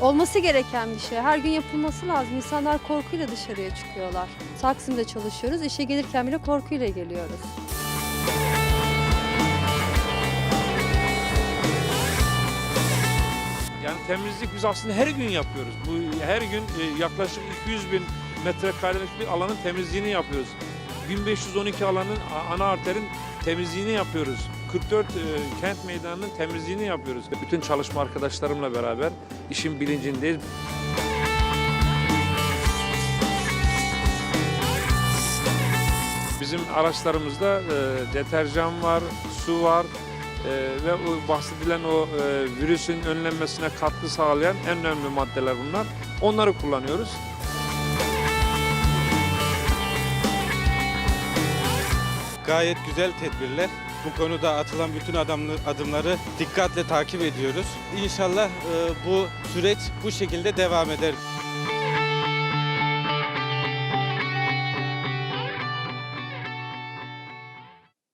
olması gereken bir şey. Her gün yapılması lazım. İnsanlar korkuyla dışarıya çıkıyorlar. Taksim'de çalışıyoruz. İşe gelirken bile korkuyla geliyoruz. Yani temizlik biz aslında her gün yapıyoruz. Bu her gün e, yaklaşık 200 bin metrekarelik bir alanın temizliğini yapıyoruz. 1512 alanın ana arterin temizliğini yapıyoruz. 44 e, kent meydanının temizliğini yapıyoruz. Bütün çalışma arkadaşlarımla beraber işin bilincindeyiz. Bizim araçlarımızda e, deterjan var, su var e, ve o bahsedilen o e, virüsün önlenmesine katkı sağlayan en önemli maddeler bunlar. Onları kullanıyoruz. Gayet güzel tedbirler. Bu konuda atılan bütün adamlı- adımları dikkatle takip ediyoruz. İnşallah e, bu süreç bu şekilde devam eder.